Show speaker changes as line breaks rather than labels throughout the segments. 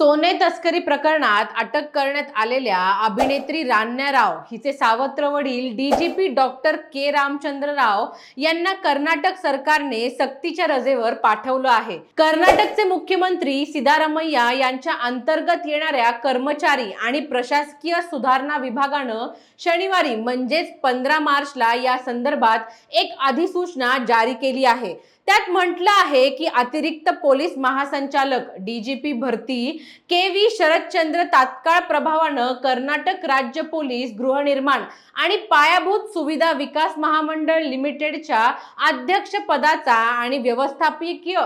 सोने तस्करी प्रकरणात अटक करण्यात आलेल्या अभिनेत्री रान्या राव हिचे सावत्र वडील DGP doctor K Ramachandra Rao यांना कर्नाटक सरकारने सक्तीच्या रजेवर पाठवलं आहे. कर्नाटकचे मुख्यमंत्री सिद्धारामय्या यांच्या अंतर्गत येणाऱ्या कर्मचारी आणि प्रशासकीय सुधारणा विभागानं शनिवारी म्हणजेच पंधरा मार्चला या संदर्भात एक अधिसूचना जारी केली आहे. त्यात म्हटलं आहे की अतिरिक्त पोलीस महासंचालक डीजीपी भरती के व्ही शरदचंद्र तात्काळ प्रभावानं कर्नाटक राज्य पोलीस गृहनिर्माण आणि पायाभूत सुविधा विकास महामंडळ लिमिटेडच्या अध्यक्ष पदाचा आणि व्यवस्थापकीय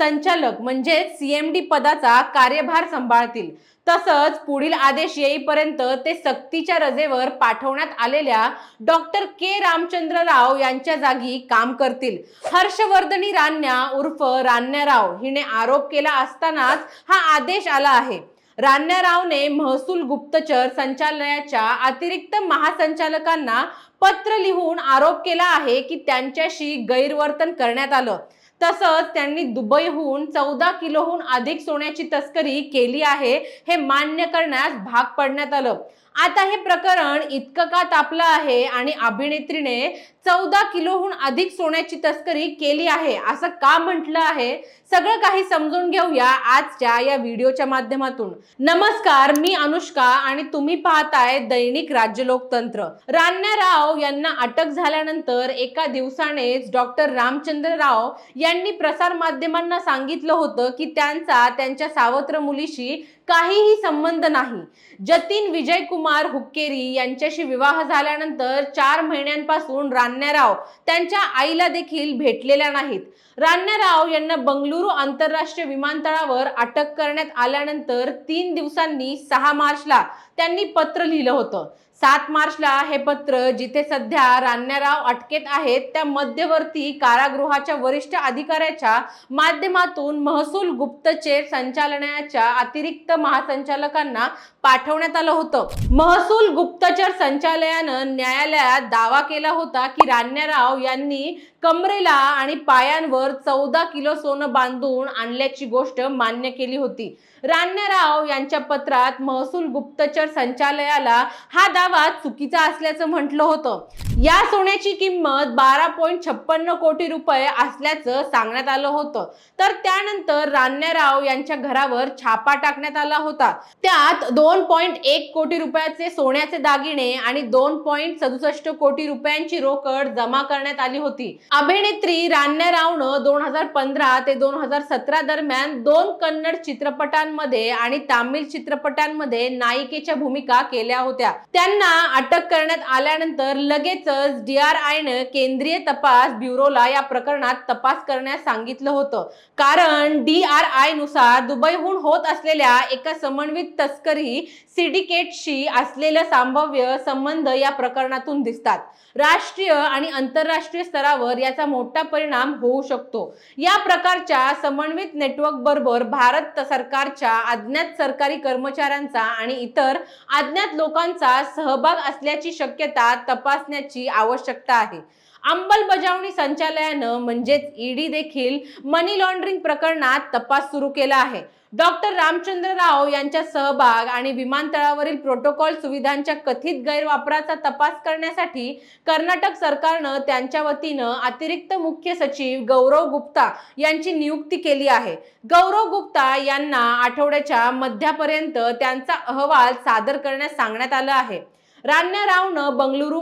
संचालक म्हणजे सीएमडी पदाचा कार्यभार सांभाळतील. तसंच पुढील आदेश येईपर्यंत ते सक्तीच्या रजेवर पाठवण्यात आलेल्या डॉक्टर के रामचंद्र राव यांच्या जागी काम करतील. हर्षवर्धनी रान्या उर्फ रान्या राव हिने आरोप केला असतानाच हा आदेश आला आहे. रान्या रावने महसूल गुप्तचर संचालनाच्या अतिरिक्त महासंचालकांना पत्र लिहून आरोप केला आहे की त्यांच्याशी गैरवर्तन करण्यात आलं. तसंच त्यांनी दुबईहून चौदा किलोहून अधिक सोन्याची तस्करी केली आहे हे मान्य करण्यास भाग पडण्यात आलं. आता हे प्रकरण इतकं का तापलं आहे आणि अभिनेत्रीने चौदा किलोहून अधिक सोन्याची तस्करी केली आहे. असं का म्हटलं आहे? सगळं काही समजून घेऊया आजच्या या व्हिडिओच्या माध्यमातून. नमस्कार मी अनुष्का आणि तुम्ही पाहताय दैनिक राज्य लोकतंत्र रान्या राव यांना अटक झाल्यानंतर एका दिवसानेच डॉक्टर रामचंद्र राव यांनी प्रसार माध्यमांना सांगितलं होतं की त्यांचा त्यांच्या सावत्र मुलीशी काहीही संबंध नाही. जतीन विजय कुमार हुक्केरी यांच्याशी विवाह झाल्यानंतर चार महिन्यांपासून रान रान्याराव त्यांच्या आईला देखील भेटलेल्या नाहीत. रान्याराव यांना बंगळुरू आंतरराष्ट्रीय विमानतळावर अटक करण्यात आल्यानंतर तीन दिवसांनी सहा मार्चला त्यांनी पत्र लिहिलं होतं. सात मार्चला हे पत्र जिथे सध्या रान्याराव अटकेत आहेत त्या मध्यवर्ती कारागृहाच्या वरिष्ठ अधिकाऱ्याच्या माध्यमातून महसूल गुप्तचर संचालनाच्या अतिरिक्त महासंचालकांना पाठवण्यात आलं होतं. महसूल गुप्तचर संचालयानं न्यायालयात दावा केला होता की रान्याराव यांनी कमरेला आणि पायांवर चौदा किलो सोनं बांधून आणल्याची गोष्ट मान्य केली होती. रान्याराव यांच्या पत्रात महसूल गुप्तचर संचालयाला हा दावा चुकीचा असल्याचं म्हटलं होतं. या सोन्याची किंमत बारा पॉईंट छप्पन्न कोटी रुपये असल्याचं सांगण्यात आलं होतं. तर त्यानंतर रान्याराव यांच्या घरावर छापा टाकण्यात आला होता. त्यात दोन पॉईंट एक कोटी रुपयाचे सोन्याचे दागिने आणि दोन पॉईंट सदुसष्ट कोटी रुपयांची रोकड जमा करण्यात आली होती. अभिनेत्री रान्या रावनं दोन हजार पंधरा ते दोन हजार सतरा दरम्यान दोन कन्नड चित्रपटांमध्ये आणि तामिळ चित्रपटांमध्ये नायिकेच्या भूमिका केल्या होत्या. त्यांना अटक करण्यात आल्यानंतर लगेचच डी आर आयनं केंद्रीय तपास ब्युरोला या प्रकरणात तपास करण्यास सांगितलं होतं. कारण डी आर आयनुसार दुबईहून होत असलेल्या एका समन्वित तस्करी सिंडिकेटशी असलेलं संभाव्य संबंध या प्रकरणातून दिसतात. राष्ट्रीय आणि आंतरराष्ट्रीय स्तरावर याचा मोठा परिणाम होऊ शकतो. या प्रकारच्या समन्वित नेटवर्क बरोबर भारत सरकारच्या अज्ञात सरकारी कर्मचाऱ्यांचा आणि इतर अज्ञात लोकांचा सहभाग असल्याची शक्यता तपासण्याची आवश्यकता आहे. अंमलबजावणी संचालयानं म्हणजेच ईडी देखील मनी लॉन्ड्रिंग प्रकरणात तपास सुरू केला आहे. डॉक्टर रामचंद्र राव यांच्या सहभाग आणि विमानतळावरील प्रोटोकॉल सुविधांच्या कथित गैरवापराचा तपास करण्यासाठी कर्नाटक सरकारनं त्यांच्या वतीनं अतिरिक्त मुख्य सचिव गौरव गुप्ता यांची नियुक्ती केली आहे. गौरव गुप्ता यांना आठवड्याच्या मध्यापर्यंत त्यांचा अहवाल सादर करण्यास सांगण्यात आलं आहे. रान्या रावनं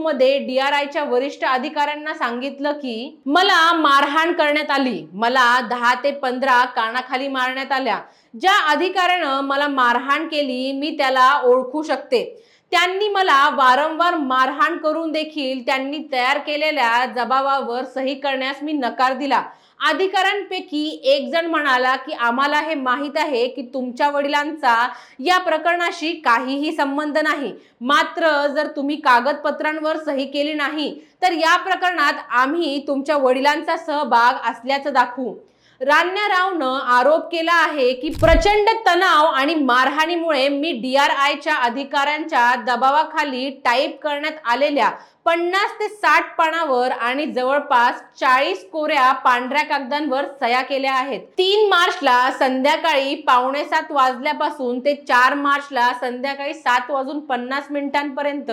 आर डीआरआयच्या वरिष्ठ अधिकाऱ्यांना सांगितलं की मला मारहाण करण्यात आली. मला दहा ते पंधरा कानाखाली मारण्यात आल्या. ज्या अधिकाऱ्यानं मला मारहाण केली मी त्याला ओळखू शकते. त्यांनी मला वारंवार मारहाण करून देखील त्यांनी तयार केलेल्या जबाबावर सही करण्यास मी नकार दिला. अधिकाऱ्यांपैकी एक जण म्हणाला की आम्हाला हे माहीत आहे की तुमच्या वडिलांचा या प्रकरणाशी काहीही संबंध नाही. मात्र जर तुम्ही कागदपत्रांवर सही केली नाही तर या प्रकरणात आम्ही तुमच्या वडिलांचा सहभाग असल्याचं दाखवू. रान्या रावनं आरोप केला आहे की प्रचंड तणाव आणि मारहाणीमुळे मी डी आर आयच्या अधिकाऱ्यांच्या दबावाखाली टाईप करण्यात आलेल्या पन्नास ते साठ पानावर आणि जवळपास चाळीस कोऱ्या पांढऱ्या कागदांवर सह्या केल्या आहेत. तीन मार्चला संध्याकाळी पावणे सात वाजल्यापासून ते चार मार्चला संध्याकाळी सात वाजून पन्नास मिनिटांपर्यंत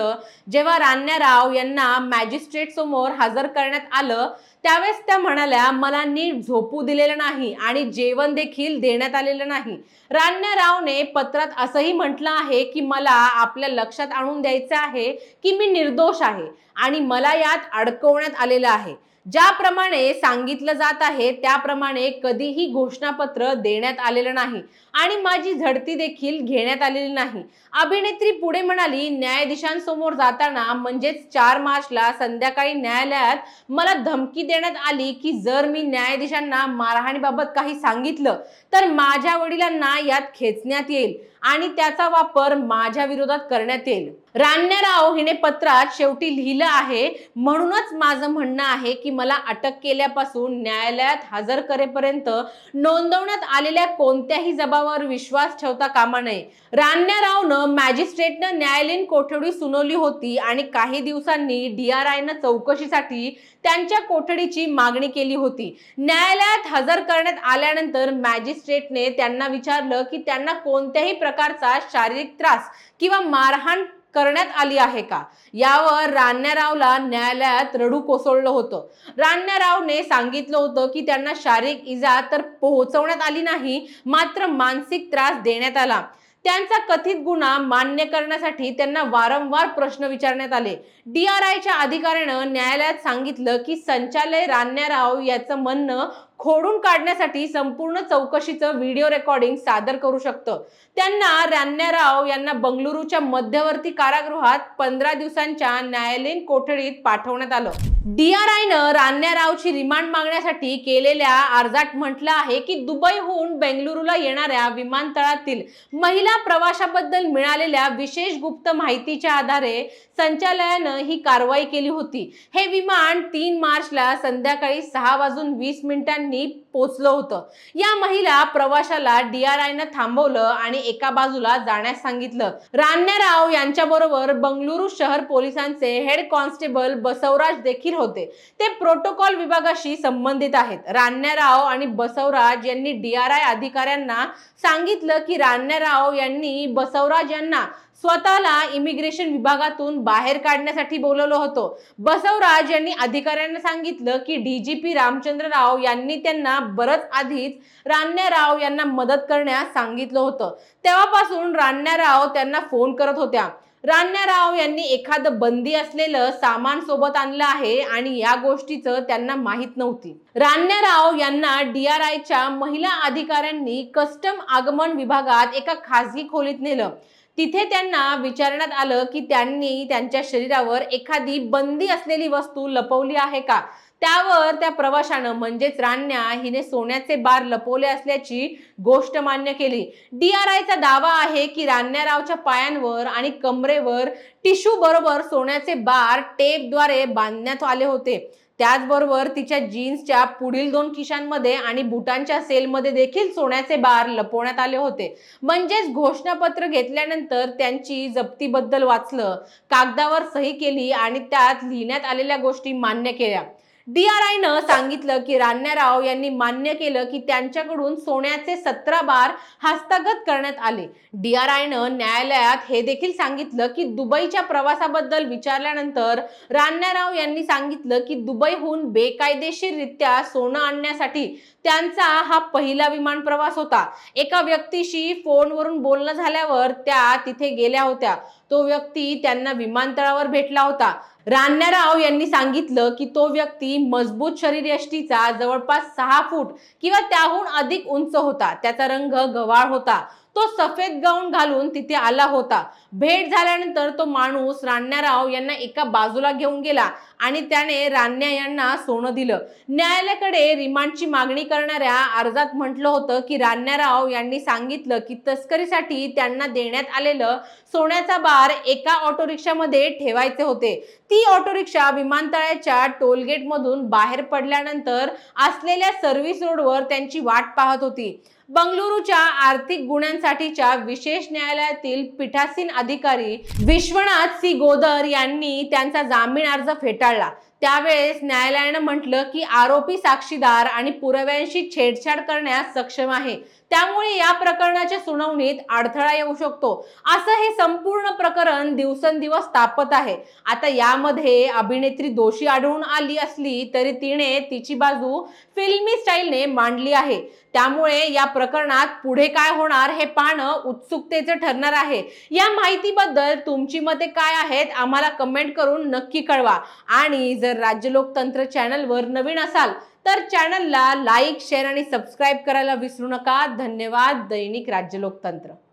जेव्हा रान्याराव यांना मॅजिस्ट्रेट समोर हजर करण्यात आलं त्यावेळेस त्या म्हणाल्या मला नीट झोपू दिलेलं नाही आणि जेवण देखील देण्यात आलेलं नाही. रान्यारावने पत्रात असंही म्हटलं आहे की मला आपल्या लक्षात आणून द्यायचं आहे की मी निर्दोष आहे. आणि मला यात अडकवण्यात आलेलं आहे. ज्याप्रमाणे सांगितलं जात आहे त्याप्रमाणे कधीही घोषणापत्र देण्यात आलेलं नाही आणि माझी झडती देखील घेण्यात आलेली नाही. अभिनेत्री पुढे म्हणाली न्यायाधीशांसमोर जाताना म्हणजेच चार मार्चला संध्याकाळी न्यायालयात मला धमकी देण्यात आली की जर मी न्यायाधीशांना मारहाणीबाबत काही सांगितलं तर माझ्या वडिलांना यात खेचण्यात येईल. आणि त्याचा वापर माझ्या विरोधात करण्यात येईल. रान्याराव हिने पत्रात शेवटी लिहिलं आहे म्हणूनच माझं म्हणणं आहे की मला अटक केल्यापासून न्यायालयात हजर करेपर्यंत नोंदवण्यात आलेल्या कोणत्याही जबावर विश्वास ठेवता कामा नये. रान्यारावनं मॅजिस्ट्रेटनं न्यायालयीन कोठडी सुनावली होती आणि काही दिवसांनी डीआरआयनं चौकशीसाठी त्यांच्या कोठडीची मागणी केली होती. न्यायालयात हजर करण्यात आल्यानंतर मॅजिस्ट्रेटने त्यांना विचारलं की त्यांना कोणत्याही प्रकार प्रकारचा शारीरिक त्रास किंवा मारहाण करण्यात आली आहे का? यावर रान्यारावला न्यायालयात रडू कोसळलं होतं. रान्यारावने सांगितलं होतं की त्यांना शारीरिक इजा तर पोहोचवण्यात आली नाही मात्र मानसिक त्रास देण्यात आला. त्यांचा कथित गुन्हा मान्य करण्यासाठी त्यांना वारंवार प्रश्न विचारण्यात आले. डीआरआयच्या अधिकाऱ्यानं न्यायालयात सांगितलं की संचालय रान्याराव याचं म्हणणं खोडून काढण्यासाठी संपूर्ण चौकशीचं व्हिडिओ रेकॉर्डिंग सादर करू शकतं. त्यांना रान्याराव यांना बंगलुरूच्या मध्यवर्ती कारागृहात पंधरा दिवसांच्या न्यायालयीन कोठडीत पाठवण्यात आलं. डीआरआयनं रान्यारावची रिमांड मागण्यासाठी केलेल्या अर्जात म्हटलं आहे की दुबईहून बेंगलुरूला येणाऱ्या विमानतळातील महिला प्रवाशाबद्दल मिळालेल्या विशेष गुप्त माहितीच्या आधारे संचालयानं ही कारवाई केली होती. हे विमान तीन मार्चला संध्याकाळी सहा वाजून वीस मिनिटांनी पोचलं होतं. या महिला प्रवाशाला डीआरआयनं थांबवलं आणि एका बाजूला जाण्यास सांगितलं. रान्याराव यांच्या बरोबर बंगळुरू शहर पोलिसांचे हेड कॉन्स्टेबल बसवराज देखील होते. ते प्रोटोकॉल विभागाशी संबंधित आहेत. रान्याराव आणि बसवराज यांनी डीआरआय अधिकाऱ्यांना सांगितलं की रान्याराव यांनी बसवराज यांना स्वतःला इमिग्रेशन विभागातून बाहेर काढण्यासाठी बोलवलं होतं. बसवराज यांनी अधिकाऱ्यांना सांगितलं की डीजीपी रामचंद्र राव यांनी त्यांना बरंच आधीच रान्याराव यांना मदत करण्यास सांगितलं होतं. तेव्हापासून रान्याराव त्यांना फोन करत होत्या. रान्याराव यांनी एखादं बंदी असलेलं सामान सोबत आणलं आहे आणि या गोष्टीचं त्यांना माहीत नव्हती. रान्याराव यांना डीआरआयच्या महिला अधिकाऱ्यांनी कस्टम आगमन विभागात एका खासगी खोलीत नेलं. तिथे त्यांना विचारण्यात आलं की त्यांनी त्यांच्या शरीरावर एखादी बंदी असलेली वस्तू लपवली आहे का? त्यावर त्या प्रवाशानं म्हणजेच राण्या हिने सोन्याचे बार लपवले असल्याची गोष्ट मान्य केली. डीआरआयचा दावा आहे की रान्यारावच्या पायांवर आणि कमरेवर टिश्यू बरोबर सोन्याचे बार टेपद्वारे बांधण्यात आले होते. त्याचबरोबर तिच्या जीन्सच्या पुढील दोन खिशांमध्ये आणि बुटांच्या सेलमध्ये देखील सोन्याचे बार लपवण्यात आले होते. म्हणजेच घोषणापत्र घेतल्यानंतर त्यांची जप्तीबद्दल वाचलं कागदावर सही केली आणि त्यात लिहिण्यात आलेल्या गोष्टी मान्य केल्या. डीआरआयनं सांगितलं की रान्याराव यांनी मान्य केलं की त्यांच्याकडून सोन्याचे सतरा बार हस्तगत करण्यात आले. डीआरआयनं न्यायालयात हे देखील सांगितलं की दुबईच्या प्रवासाबद्दल विचारल्यानंतर रान्याराव यांनी सांगितलं की दुबईहून बेकायदेशीररित्या सोनं आणण्यासाठी त्यांचा हा पहिला विमान प्रवास होता. एका व्यक्तीशी फोनवरून बोलणं झाल्यावर त्या तिथे गेल्या होत्या. तो व्यक्ती त्यांना विमानतळावर भेटला होता. रान्या राव यांनी सांगितलं की तो व्यक्ती मजबूत शरीरयष्टीचा जवळपास सहा फूट किंवा त्याहून अधिक उंच होता. त्याचा रंग गव्हाळ होता. तो सफेद गाऊन घालून तिथे आला होता. भेट झाल्यानंतर तो माणूस रान्याराव यांना एका बाजूला घेऊन गेला आणि त्याने रान्या यांना सोनं दिलं. न्यायालयाकडे रिमांडची मागणी करणाऱ्या अर्जात म्हटलं होतं की रान्याराव यांनी सांगितलं की तस्करीसाठी त्यांना देण्यात आलेलं सोन्याचा बार एका ऑटो रिक्षामध्ये ठेवायचे होते. ती ऑटो रिक्षा विमानतळाच्या टोलगेट मधून बाहेर पडल्यानंतर असलेल्या सर्व्हिस रोडवर त्यांची वाट पाहत होती. बंगलुरूच्या आर्थिक गुन्ह्यांसाठीच्या विशेष न्यायालयातील पीठासीन अधिकारी विश्वनाथ सी गोदर यांनी त्यांचा जामीन अर्ज फेटाळला. त्यावेळेस न्यायालयानं म्हटलं की आरोपी साक्षीदार आणि पुराव्यांशी छेडछाड करण्यास सक्षम आहे. त्यामुळे या प्रकरणाच्या सुनावणीत अडथळा येऊ शकतो. असं हे संपूर्ण प्रकरण दिवसेंदिवस तापत आहे. आता यामध्ये अभिनेत्री दोषी आढळून आली असली तरी तिने तिची बाजू फिल्मी स्टाईलने मांडली आहे. त्यामुळे या प्रकरणात पुढे काय होणार हे पाहणं उत्सुकतेचं ठरणार आहे. या माहितीबद्दल तुमची मते काय आहेत आम्हाला कमेंट करून नक्की कळवा. आणि जर राज्य लोकतंत्र चॅनलवर नवीन असाल तर चॅनलला लाईक शेअर आणि सबस्क्राईब करायला विसरू नका. धन्यवाद. दैनिक राज्य लोकतंत्र.